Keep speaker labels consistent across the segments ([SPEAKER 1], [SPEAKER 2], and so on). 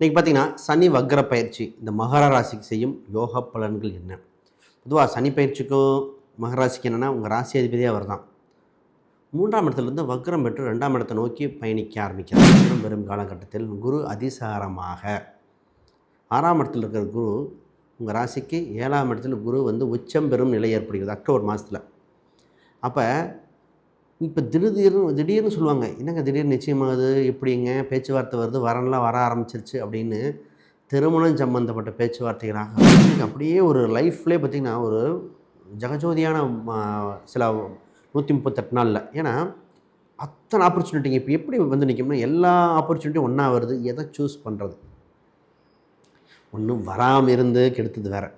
[SPEAKER 1] இன்றைக்கி பார்த்தீங்கன்னா சனி வக்ர பயிற்சி இந்த மகர ராசிக்கு செய்யும் யோக பலன்கள் என்ன? பொதுவாக சனி பயிற்சிக்கும் மகராசிக்கு என்னென்னா உங்கள் ராசி அதிபதியாக அவர் தான் மூன்றாம் இடத்துலேருந்து வக்ரம் பெற்று ரெண்டாம் இடத்தை நோக்கி பயணிக்க ஆரம்பிக்கிறார். வரும் பெறும் காலகட்டத்தில் குரு அதிசாரமாக. ஆறாம் இடத்தில் இருக்கிற குரு உங்கள் ராசிக்கு ஏழாம் இடத்துல குரு வந்து உச்சம் பெறும் நிலை ஏற்படுகிறது அக்டோபர் மாதத்தில் அப்போ இப்போ திடீர்னு திடீர்னு சொல்லுவாங்க. என்னங்க திடீர்னு நிச்சயமாகுது? எப்படிங்க? பேச்சுவார்த்தை வருது வரன்லாம் வர ஆரம்பிச்சிருச்சு அப்படின்னு திருமணம் சம்மந்தப்பட்ட பேச்சுவார்த்தைகளாக எனக்கு அப்படியே ஒரு லைஃப்லேயே பார்த்திங்கன்னா ஒரு ஜெகஜோதியான சில நூற்றி முப்பத்தெட்டு நாளில். ஏன்னா அத்தனை ஆப்பர்ச்சுனிட்டிங்க இப்போ எப்படி வந்து நிற்கும்னா எல்லா ஆப்பர்ச்சுனிட்டியும் ஒன்றா வருது. எதை சூஸ் பண்ணுறது ஒன்றும் வராமல் இருந்து கெடுத்தது வேறு.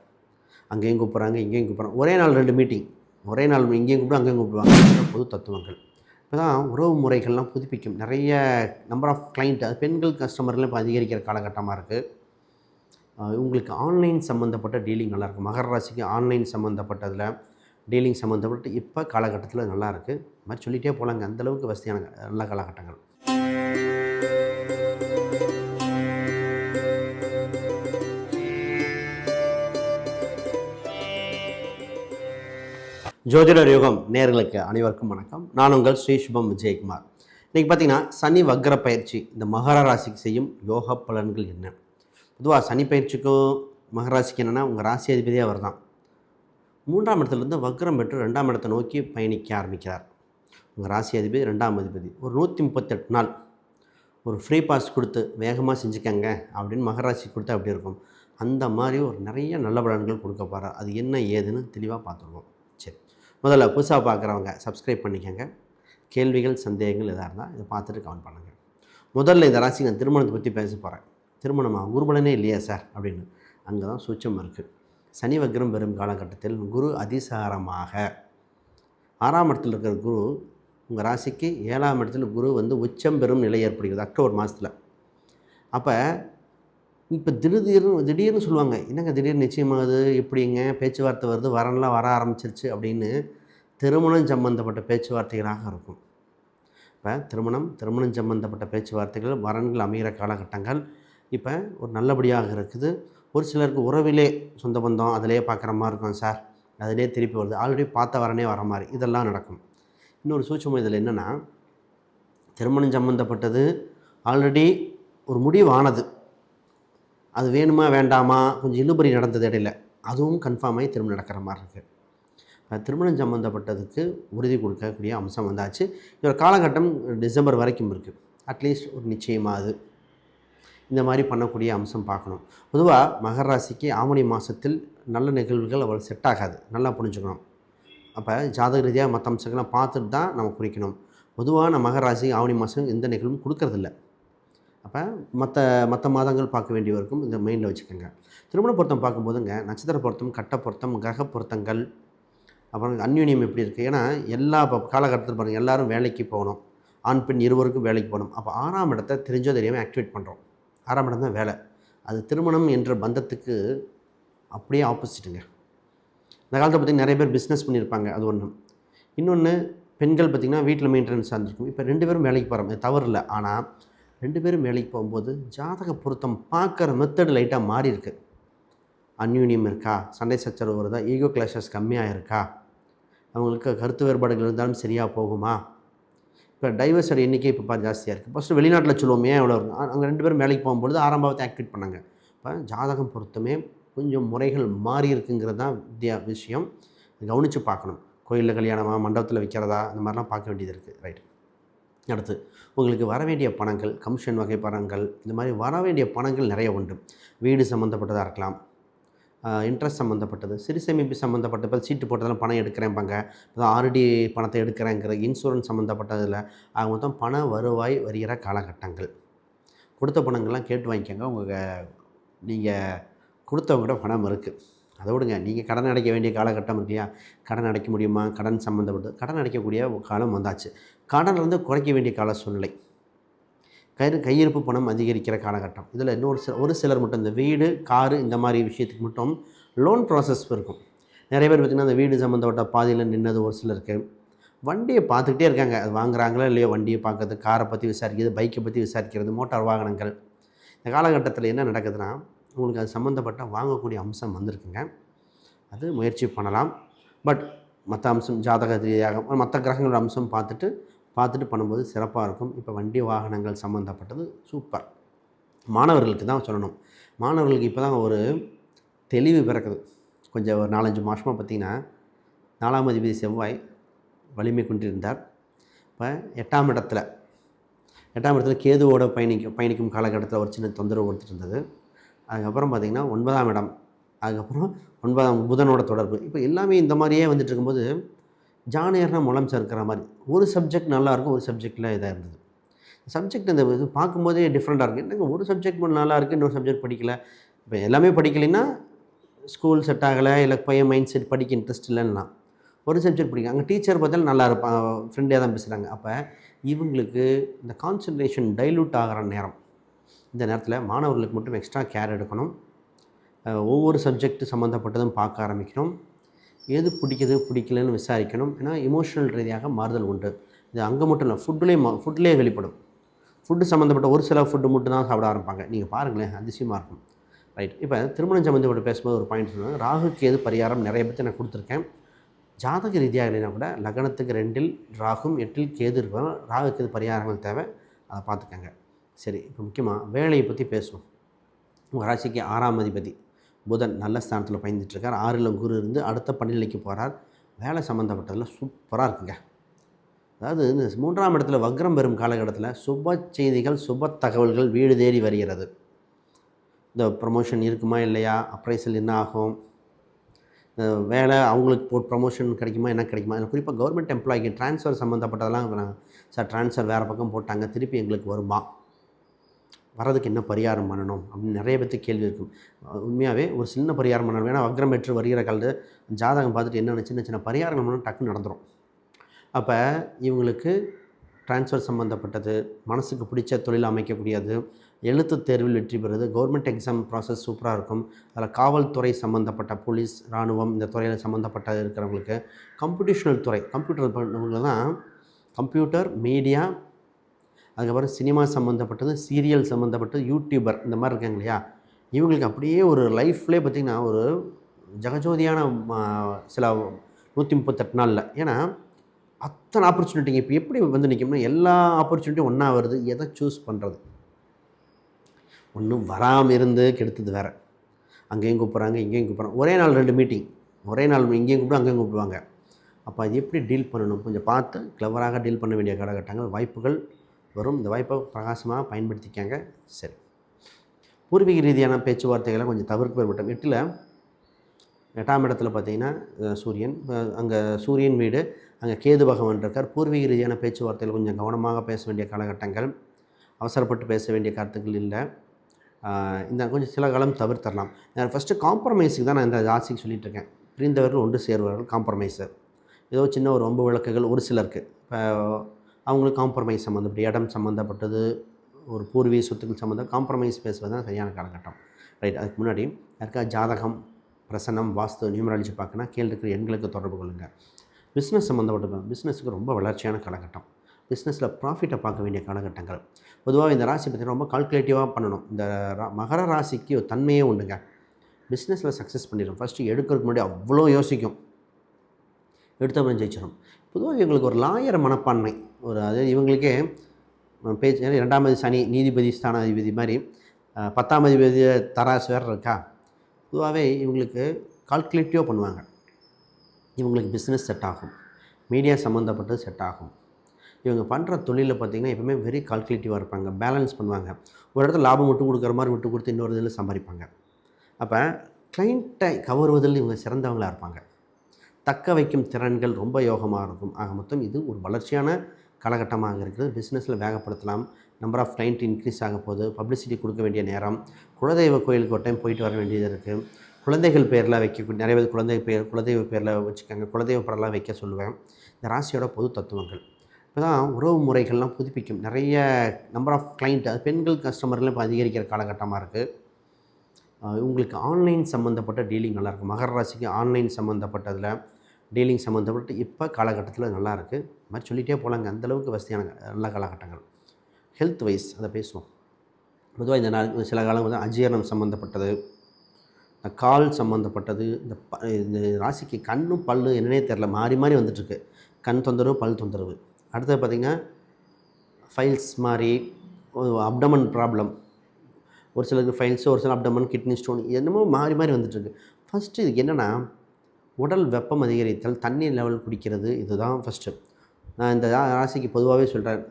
[SPEAKER 1] அங்கேயும் கூப்பிட்றாங்க இங்கேயும் கூப்பிட்றாங்க. ஒரே நாள் ரெண்டு மீட்டிங் ஒரே நாள் இங்கேயும் கூப்பிட்டு அங்கேயும் கூப்பிடுவாங்க. பொது தத்துவங்கள். இப்போ தான் உறவு முறைகள்லாம் புதுப்பிக்கும். நிறைய நம்பர் ஆஃப் கிளைண்ட் அது பெண்கள் கஸ்டமர்லாம் இப்போ அதிகரிக்கிற காலகட்டமாக இருக்குது உங்களுக்கு ஆன்லைன் சம்மந்தப்பட்ட டீலிங் நல்லாயிருக்கும் மகர ராசிக்கு ஆன்லைன் சம்மந்தப்பட்டதில் டீலிங் சம்மந்தப்பட்டு இப்போ காலகட்டத்தில் நல்லா இருக்குது இது மாதிரி சொல்லிகிட்டே போகலாங்க அந்தளவுக்கு வசதியான நல்ல காலகட்டங்கள். ஜோதிடர் யுகம் நேர்களுக்கு அனைவருக்கும் வணக்கம். நான் உங்கள் ஸ்ரீ சுபம் விஜயகுமார். இன்றைக்கி பார்த்தீங்கன்னா சனி வக்ர பயிற்சி இந்த மகர ராசிக்கு செய்யும் யோக பலன்கள் என்ன? பொதுவாக சனி பயிற்சிக்கும் மகர ராசிக்கு என்னென்னா உங்கள் ராசி அதிபதியாக அவர் தான் மூன்றாம் இடத்துலேருந்து வக்ரம் பெற்று ரெண்டாம் இடத்தை நோக்கி பயணிக்க ஆரம்பிக்கிறார். உங்கள் ராசி அதிபதி ரெண்டாம் அதிபதி. ஒரு நூற்றி முப்பத்தெட்டு நாள். ஒரு ஃப்ரீ பாஸ் கொடுத்து வேகமாக செஞ்சுக்கங்க அப்படின்னு மகராசி கொடுத்தா அப்படி இருக்கும்? அந்த மாதிரி ஒரு நிறைய நல்ல பலன்கள் கொடுக்க போகிறார் அது என்ன ஏதுன்னு தெளிவாக பார்த்துருவோம். முதல்ல புதுசாக பார்க்குறவங்க சப்ஸ்கிரைப் பண்ணிக்கோங்க. கேள்விகள் சந்தேகங்கள் எதாக இருந்தால் இதை பார்த்துட்டு கமெண்ட் பண்ணுங்கள் முதல்ல இந்த ராசி நான் திருமணத்தை பற்றி பேச போகிறேன் திருமணமாக குருபலனே இல்லையா சார் அப்படின்னு. அங்கே தான் சூச்சம் இருக்குது சனி வக்ரம் பெறும் காலகட்டத்தில் குரு அதிசாரமாக. ஆறாம் இடத்தில் இருக்கிற குரு உங்கள் ராசிக்கு ஏழாம் இடத்துல குரு வந்து உச்சம் பெறும் நிலை ஏற்படுகிறது. அக்டோபர் மாதத்தில் அப்போ இப்போ திடீர்னு திடீர்னு சொல்லுவாங்க என்னங்க திடீர்னு நிச்சயமாகுது? எப்படிங்க? பேச்சுவார்த்தை வருது வரன்லாம் வர ஆரம்பிச்சிருச்சு அப்படின்னு திருமணம் சம்பந்தப்பட்ட பேச்சுவார்த்தைகளாக இருக்கும். இப்போ திருமணம் திருமணம் சம்பந்தப்பட்ட பேச்சுவார்த்தைகள் வரன்கள் அமைகிற காலகட்டங்கள் இப்போ ஒரு நல்லபடியாக இருக்குது. ஒரு சிலருக்கு உறவிலே சொந்த பந்தம் அதிலே பார்க்குற மாதிரி இருக்கும் சார். அதிலே திருப்பி வருது. ஆல்ரெடி பார்த்த வரனே வர மாதிரி இதெல்லாம் நடக்கும். இன்னொரு சூட்சம் இதில் என்னென்னா திருமணம் சம்மந்தப்பட்டது ஆல்ரெடி ஒரு முடிவானது. அது வேணுமா வேண்டாமா? கொஞ்சம் இழுபறி நடந்தது இடையில. அதுவும் கன்ஃபார்ம் ஆகி திருமணம் நடக்கிற மாதிரி இருக்குது திருமணம் சம்மந்தப்பட்டதுக்கு உறுதி கொடுக்கக்கூடிய அம்சம் வந்தாச்சு. இதோட காலகட்டம் டிசம்பர் வரைக்கும் இருக்குது அட்லீஸ்ட் ஒரு நிச்சயமாகுது இந்த மாதிரி பண்ணக்கூடிய அம்சம் பார்க்கணும். பொதுவாக மகர ராசிக்கு ஆவணி மாதத்தில் நல்ல நிகழ்வுகள் அவ்வளோ செட் ஆகாது. நல்லா புரிஞ்சுக்கணும். அப்போ ஜாதக ரீதியாக மற்ற அம்சங்கள்லாம் பார்த்துட்டு தான் நம்ம குறிக்கணும். பொதுவாக நம்ம மகர ராசி ஆவணி மாதம் எந்த நிகழ்வும் கொடுக்கறதில்ல. அப்போ மற்ற மற்ற மாதங்கள் பார்க்க வேண்டிய வரைக்கும் இந்த மைண்டில் வச்சுக்கோங்க. திருமண பொருத்தம் பார்க்கும்போதுங்க நட்சத்திர பொருத்தம் கட்ட பொருத்தம் கிரக பொருத்தங்கள் அப்புறம் அந்யூன்யம் எப்படி இருக்குது ஏன்னா எல்லா இப்போ காலகட்டத்தில் பாருங்கள் எல்லோரும் வேலைக்கு போகணும். ஆண் பெண் இருவருக்கும் வேலைக்கு போகணும். அப்போ ஆறாம் இடத்தை தெரிஞ்சோ தெரியாமல் ஆக்டிவேட் பண்ணுறோம் ஆறாம் இடம் தான் வேலை. அது திருமணம் என்ற பந்தத்துக்கு அப்படியே ஆப்போசிட்டுங்க இந்த காலத்தில் பார்த்திங்கன்னா நிறைய பேர் பிஸ்னஸ் பண்ணியிருப்பாங்க. அது ஒன்று இன்னொன்று பெண்கள் பார்த்திங்கன்னா வீட்டில் மெயின்டெனன்ஸ் இருந்திருக்கும். இப்போ ரெண்டு பேரும் வேலைக்கு போகிறோம் இது தவறு இல்லை. ஆனால் ரெண்டு பேரும் வேலைக்கு போகும்போது ஜாதக பொருத்தம் பார்க்குற மெத்தடு லைட்டாக மாறி இருக்கு அந்யூன்யம் இருக்கா? சண்டை சச்சரவு வருதா? ஈகோ கிளாஷஸ் கம்மியாக இருக்கா அவங்களுக்கு கருத்து வேறுபாடுகள் இருந்தாலும் சரியாக போகுமா? இப்போ டைவர்ஸோட எண்ணிக்கை இப்போ பார்த்து ஜாஸ்தியாக இருக்குது ஃபஸ்ட்டு வெளிநாட்டில் சொல்லுவோம் ஏன் எவ்வளோ இருக்கும் அங்கே ரெண்டு பேரும் வேலைக்கு போகும்பொழுது ஆரம்பத்தை ஆக்டிவேட் பண்ணாங்க. இப்போ ஜாதகம் பொருத்தமே கொஞ்சம் முறைகள் மாறி இருக்குங்கிறது தான் வித்தியா விஷயம். கவனித்து பார்க்கணும். கோயிலில் கல்யாணமாக மண்டபத்தில் வைக்கிறதா இந்த மாதிரிலாம் பார்க்க வேண்டியது இருக்குது ரைட் அடுத்து உங்களுக்கு வர வேண்டிய பணங்கள் கமிஷன் வகை பணங்கள் இந்த மாதிரி வர வேண்டிய பணங்கள் நிறைய உண்டு. வீடு சம்மந்தப்பட்டதாக இருக்கலாம். இன்ட்ரெஸ்ட் சம்மந்தப்பட்டது சிறு சேமிப்பு சம்மந்தப்பட்ட இப்போ சீட்டு போட்டதெல்லாம் பணம் எடுக்கிறேன்பாங்க. இப்போ ஆர்டி பணத்தை எடுக்கிறேங்கிற இன்சூரன்ஸ் சம்மந்தப்பட்டதில் ஆக மொத்தம் பண வருவாய் வருகிற காலகட்டங்கள். கொடுத்த பணங்கள்லாம் கேட்டு வாங்கிக்கோங்க. உங்கள் நீங்கள் கொடுத்தவங்ககிட்ட பணம் இருக்குது அதை விடுங்க. நீங்கள் கடன் அடைக்க வேண்டிய காலகட்டம் இல்லையா கடன் அடைக்க முடியுமா? கடன் சம்மந்தப்பட்டது கடன் அடைக்கக்கூடிய ஒரு காலம் வந்தாச்சு. கடன் வந்து குறைக்க வேண்டிய கால சூழ்நிலை. கை கையிருப்பு பணம் அதிகரிக்கிற காலகட்டம். இதில் இன்னொரு சில ஒரு சிலர் மட்டும் இந்த வீடு காரு இந்த மாதிரி விஷயத்துக்கு மட்டும் லோன் ப்ராசஸ் இருக்கும். நிறைய பேர் பார்த்திங்கன்னா அந்த வீடு சம்மந்தப்பட்ட பாதியில் நின்னது ஒரு சிலருக்கு வண்டியை பார்த்துக்கிட்டே இருக்காங்க. அது வாங்குறாங்களோ இல்லையோ? வண்டியை பார்க்கறது காரை பற்றி விசாரிக்கிறது பைக்கை பற்றி விசாரிக்கிறது மோட்டார் வாகனங்கள். இந்த காலகட்டத்தில் என்ன நடக்குதுன்னா உங்களுக்கு அது சம்மந்தப்பட்ட வாங்கக்கூடிய அம்சம் வந்திருக்குங்க. அது முயற்சி பண்ணலாம். பட் மற்ற அம்சம் ஜாதக ரீதியாக மற்ற கிரகங்களோட அம்சம் பார்த்துட்டு பார்த்துட்டு பண்ணும்போது சிறப்பாக இருக்கும். இப்போ வண்டி வாகனங்கள் சம்மந்தப்பட்டது சூப்பர். மாணவர்களுக்கு தான் சொல்லணும். மாணவர்களுக்கு இப்போ தான் ஒரு தெளிவு பிறக்குது. கொஞ்சம் ஒரு நாலஞ்சு மாதமாக பார்த்திங்கன்னா நாலாம் அதிபதி செவ்வாய் வலிமை கொண்டிருந்தார். இப்போ எட்டாம் இடத்துல எட்டாம் இடத்துல கேதுவோட பயணிக்கும் பயணிக்கும் காலகட்டத்தில் ஒரு சின்ன தொந்தரவு கொடுத்துட்டு இருந்தது. அதுக்கப்புறம் பார்த்திங்கன்னா ஒன்பதாம் இடம் அதுக்கப்புறம் ஒன்பதாம் புதனோட தொடர்பு. இப்போ எல்லாமே இந்த மாதிரியே வந்துட்டு இருக்கும்போது ஜானியர்னா முளம் சேர்க்கிற மாதிரி ஒரு சப்ஜெக்ட் நல்லாயிருக்கும் ஒரு சப்ஜெக்டில் இதாக இருந்தது. சப்ஜெக்ட் இந்த இது பார்க்கும்போதே டிஃப்ரெண்ட்டாக இருக்குது என்னங்க ஒரு சப்ஜெக்ட் மட்டும் நல்லா இருக்குது இன்னொரு சப்ஜெக்ட் படிக்கல. இப்போ எல்லாமே படிக்கலைன்னா ஸ்கூல் செட் ஆகலை இல்லை பையன் மைண்ட் செட் படிக்க இன்ட்ரெஸ்ட் இல்லைன்னா ஒரு சப்ஜெக்ட் படிக்கும் அங்கே டீச்சர் பார்த்தாலும் நல்லா இருப்பான் ஃப்ரெண்டே தான் பேசுகிறாங்க அப்போ இவங்களுக்கு இந்த கான்சன்ட்ரேஷன் டைலூட் ஆகிற நேரம் இந்த நேரத்தில் மாணவர்களுக்கு மட்டும் எக்ஸ்ட்ரா கேர் எடுக்கணும். ஒவ்வொரு சப்ஜெக்ட் சம்மந்தப்பட்டதும் பார்க்க ஆரம்பிக்கணும். எது பிடிக்குது பிடிக்கலன்னு விசாரிக்கணும். ஏன்னா இமோஷனல் ரீதியாக மாறுதல் உண்டு. இது அங்கே மட்டும் இல்லை ஃபுட்லேயும் ஃபுட்லேயே வெளிப்படும். ஃபுட்டு சம்மந்தப்பட்ட ஒரு சில ஃபுட்டு மட்டும் தான் சாப்பிட ஆரம்பிப்பாங்க. நீங்கள் பாருங்களேன் அதிசயமாக இருக்கும். ரைட் இப்போ திருமணம் சம்மந்தப்பட்ட பேசும்போது ஒரு பாயிண்ட் சொன்னேன் ராகுக்கு எது பரிகாரம்? நிறைய பற்றி நான் கொடுத்துருக்கேன். ஜாதக ரீதியாக இல்லைனா கூட லக்னத்துக்கு ரெண்டில் ராகும் எட்டில் கேது இருக்கும் ராகுக்கு எது பரிகாரங்கள் தேவை? அதை பார்த்துக்கங்க. சரி இப்போ முக்கியமாக வேலையை பற்றி பேசுவோம். உங்கள் ராசிக்கு ஆறாம் அதிபதி புதன் நல்ல ஸ்தானத்தில் பயந்துட்டுருக்கார். ஆறில் குரு இருந்து அடுத்த பணிநிலைக்கு போகிறார் வேலை சம்மந்தப்பட்டதில் சூப்பராக இருக்குங்க. அதாவது இந்த மூன்றாம் இடத்துல வக்ரம் பெறும் காலகட்டத்தில் சுப செய்திகள் சுப தகவல்கள் வீடு தேடி வருகிறது. இந்த ப்ரமோஷன் இருக்குமா இல்லையா? அப்ரைசல் என்ன ஆகும்? இந்த வேலை அவங்களுக்கு போ ப்ரமோஷன் கிடைக்குமா என்ன கிடைக்குமா? இல்லை குறிப்பாக கவர்மெண்ட் எம்ப்ளாய்க்கு ட்ரான்ஸ்ஃபர் சம்மந்தப்பட்டதெல்லாம் சார் ட்ரான்ஸ்ஃபர் வேறு பக்கம் போட்டாங்க திருப்பி எங்களுக்கு வருமா? வரதுக்கு என்ன பரிகாரம் பண்ணணும் அப்படின்னு நிறைய பேர்த்து கேள்வி இருக்கும். உண்மையாகவே ஒரு சின்ன பரிகாரம் பண்ணணும். ஏன்னா வக்ரம் பெற்று வருகிற காலத்து ஜாதகம் பார்த்துட்டு என்னென்ன சின்ன சின்ன பரிகாரங்கள் பண்ணணும் டக்குன்னு நடந்துடும் அப்போ இவங்களுக்கு ட்ரான்ஸ்ஃபர் சம்மந்தப்பட்டது மனசுக்கு பிடிச்ச தொழில் அமைக்கக்கூடியது எழுத்து தேர்வில் வெற்றி பெறுது கவர்மெண்ட் எக்ஸாம் ப்ராசஸ் சூப்பராக இருக்கும். அதில் காவல்துறை சம்மந்தப்பட்ட போலீஸ் இராணுவம் இந்த துறையில் சம்மந்தப்பட்ட இருக்கிறவங்களுக்கு கம்ப்யூட்டேஷனல் துறை கம்ப்யூட்டர் பண்ணவங்க தான் கம்ப்யூட்டர் மீடியா அதுக்கப்புறம் சினிமா சம்மந்தப்பட்டது சீரியல் சம்மந்தப்பட்டது யூடியூபர் இந்த மாதிரி இருக்காங்க இல்லையா? இவங்களுக்கு அப்படியே ஒரு லைஃப்லேயே பார்த்திங்கன்னா ஒரு ஜெகஜோதியான சில நூற்றி முப்பத்தெட்டு நாளில். ஏன்னா அத்தனை ஆப்பர்ச்சுனிட்டிங்க இப்போ எப்படி வந்து நிற்கும்னா எல்லா ஆப்பர்ச்சுனிட்டியும் ஒன்றா வருது எதை சூஸ் பண்ணுறது ஒன்றும் வராமல் இருந்து கெடுத்தது வேறு. அங்கேயும் கூப்பிட்றாங்க இங்கேயும் கூப்பிட்றாங்க. ஒரே நாள் ரெண்டு மீட்டிங் ஒரே நாள் இங்கேயும் கூப்பிட்டு அங்கேயும் கூப்பிடுவாங்க. அப்போ அது எப்படி டீல் பண்ணணும்? கொஞ்சம் பார்த்து கிளவராக டீல் பண்ண வேண்டிய காலகட்டங்கள் வாய்ப்புகள் வரும். இந்த வாய்ப்பை பிரகாசமாக பயன்படுத்திக்காங்க. சரி. பூர்வீக ரீதியான பேச்சுவார்த்தைகளை கொஞ்சம் தவிர்க்க மட்டும் எட்டில் எட்டாம் இடத்துல பார்த்தீங்கன்னா சூரியன். அங்கே சூரியன் வீடு அங்கே கேது பகவான் இருக்கார். பூர்வீக ரீதியான பேச்சுவார்த்தைகள் கொஞ்சம் கவனமாக பேச வேண்டிய காலகட்டங்கள். அவசரப்பட்டு பேச வேண்டிய கருத்துக்கள் இல்லை. இந்த கொஞ்சம் சில காலம் தவிர்த்தரலாம். நான் ஃபஸ்ட்டு காம்ப்ரமைஸுக்கு தான் நான் இந்த ராசிக்கு சொல்லிகிட்டு இருக்கேன். பிரிந்தவர்கள் ஒன்று சேர்வார்கள். காம்ப்ரமைஸு ஏதோ சின்ன ஒரு ஒம்பு விளக்குகள் ஒரு சிலருக்கு. இப்போ அவங்களுக்கு காம்ப்ரமைஸ் சம்மந்தப்பட்ட இடம் சம்மந்தப்பட்டது ஒரு பூர்வீக சொத்துக்கள் சம்மந்தம் காம்ப்ரமைஸ் பேசுவது தான் சரியான காலகட்டம். ரைட் அதுக்கு முன்னாடி யாருக்கா ஜாதகம் பிரசனம் வாஸ்து நியூமராலஜி பார்க்கணும் கீழே இருக்கிற எண்களுக்கு தொடர்பு கொள்ளுங்கள் பிஸ்னஸ் சம்மந்தப்பட்ட பிஸ்னஸுக்கு ரொம்ப வளர்ச்சியான காலகட்டம். பிஸ்னஸில் ப்ராஃபிட்டை பார்க்க வேண்டிய காலகட்டங்கள். பொதுவாக இந்த ராசி பற்றி ரொம்ப கால்குலேட்டிவாக பண்ணணும். இந்த ரா- மகர ராசிக்கு தன்மையே உண்டுங்க. பிஸ்னஸில் சக்ஸஸ் பண்ணிடும் ஃபஸ்ட்டு எடுக்கிறதுக்கு முன்னாடி அவ்வளோ யோசிக்கும். எடுத்தவன் ஜெயிச்சிடும் பொதுவாக இவங்களுக்கு ஒரு லாயர் மனப்பான்மை ஒரு அது இவங்களுக்கே பேச்சு ஏன்னா இரண்டாம் சனி நீதிபதி ஸ்தானாதிபதி மாதிரி பத்தாம் அதிபதி தராசு வேறு இருக்கா? பொதுவாகவே இவங்களுக்கு கால்குலேட்டிவாக பண்ணுவாங்க. இவங்களுக்கு பிஸ்னஸ் செட் ஆகும். மீடியா சம்மந்தப்பட்டது செட் ஆகும். இவங்க பண்ணுற தொழிலில் பார்த்திங்கன்னா எப்பவுமே வெரி கால்குலேட்டிவாக இருப்பாங்க. பேலன்ஸ் பண்ணுவாங்க. ஒரு இடத்துல லாபம் விட்டு கொடுக்குற மாதிரி விட்டு கொடுத்து இன்னொரு இதில் சம்பாதிப்பாங்க. அப்போ கிளைண்ட்டை கவருவதில் இவங்க சிறந்தவங்களாக இருப்பாங்க. தக்க வைக்கும் திறன்கள் ரொம்ப யோகமாக இருக்கும். ஆக மொத்தம் இது ஒரு வளர்ச்சியான காலகட்டமாக இருக்குது. பிஸ்னஸில் வேகப்படுத்தலாம். நம்பர் ஆஃப் கிளைண்ட் இன்க்ரீஸ் ஆக போகுது. பப்ளிசிட்டி கொடுக்க வேண்டிய நேரம். குலதெய்வ கோயிலுக்கு ஒரு டைம் போயிட்டு வர வேண்டியது இருக்குது குழந்தைகள் பேரில் வைக்க நிறைய பேர் குழந்தை பேர் குலதெய்வ பேரில் வச்சுக்காங்க. குலதெய்வ படம்லாம் வைக்க சொல்லுவேன். இந்த ராசியோட பொது தத்துவங்கள். இப்போ தான் உறவு முறைகள்லாம் புதுப்பிக்கும். நிறைய நம்பர் ஆஃப் கிளைண்ட் அது பெண்கள் கஸ்டமர்லாம் இப்போ அதிகரிக்கிற காலகட்டமாக இருக்குது உங்களுக்கு ஆன்லைன் சம்மந்தப்பட்ட டீலிங் நல்லாயிருக்கும் மகர ராசிக்கு ஆன்லைன் சம்மந்தப்பட்டதில் டீலிங் சம்மந்தப்பட்டு இப்போ காலகட்டத்தில் நல்லா இருக்குது மாதிரி சொல்லிகிட்டே போகலாங்க. அந்தளவுக்கு வசதியான நல்ல காலகட்டங்கள். ஹெல்த் வைஸ் அதை பேசுவோம். பொதுவாக இந்த நாள் சில காலம் வந்து அஜீரணம் சம்மந்தப்பட்டது இந்த கால் சம்மந்தப்பட்டது இந்த ப இந்த ராசிக்கு கண்ணும் பல்லு என்னன்னே தெரில மாறி மாறி வந்துட்டுருக்கு. கண் தொந்தரவு பல் தொந்தரவு. அடுத்தது பார்த்திங்கன்னா ஃபைல்ஸ் மாதிரி அப்டமன் ப்ராப்ளம் ஒரு சிலருக்கு ஃபைல்ஸு ஒரு சில அப்டமன் கிட்னி ஸ்டோன் என்னமோ மாறி மாறி வந்துட்டுருக்கு. ஃபஸ்ட்டு இதுக்கு என்னென்னா உடல் வெப்பம் அதிகரித்தல் தண்ணீர் லெவல் குடிக்கிறது இதுதான் ஃபஸ்ட்டு நான் இந்த ராசிக்கு பொதுவாகவே சொல்கிறேன்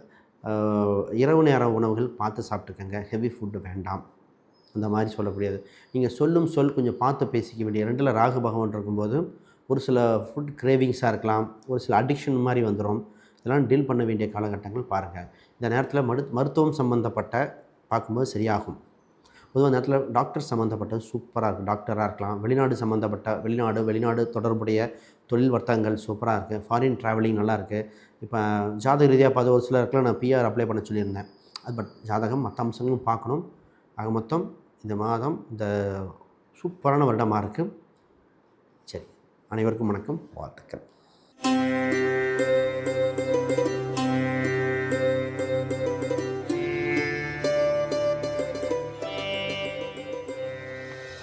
[SPEAKER 1] இரவு நேர உணவுகள் பார்த்து சாப்பிட்டுக்கங்க ஹெவி ஃபுட்டு வேண்டாம். அந்த மாதிரி சொல்லக்கூடியது. நீங்கள் சொல்லும் சொல் கொஞ்சம் பார்த்து பேசிக்க வேண்டிய ரெண்டில் ராகு பகவான் இருக்கும்போது ஒரு சில ஃபுட் கிரேவிங்ஸாக இருக்கலாம் ஒரு சில அடிக்ஷன் மாதிரி வந்துடும் இதெல்லாம் டீல் பண்ண வேண்டிய காலகட்டங்கள் பாருங்கள் இந்த நேரத்தில் மரு மருத்துவம் சம்மந்தப்பட்ட பார்க்கும்போது சரியாகும். பொதுவாக நேரத்தில் டாக்டர் சம்மந்தப்பட்ட சூப்பராக இருக்குது டாக்டராக இருக்கலாம். வெளிநாடு சம்மந்தப்பட்ட வெளிநாடு வெளிநாடு தொடர்புடைய தொழில் வர்த்தகங்கள் சூப்பராக இருக்குது ஃபாரின் ட்ராவலிங் நல்லா இருக்குது இப்போ ஜாதக ரீதியாக பார்த்து ஒரு சிலருக்குலாம் நான் பிஆர் அப்ளை பண்ண சொல்லியிருந்தேன். அது பட் ஜாதகம் மற்ற அம்சங்களும் பார்க்கணும். ஆக மொத்தம் இந்த மாதம் இந்த சூப்பரான வருடமாக இருக்குது சரி. அனைவருக்கும் வணக்கம். வாழ்த்துக்கள்.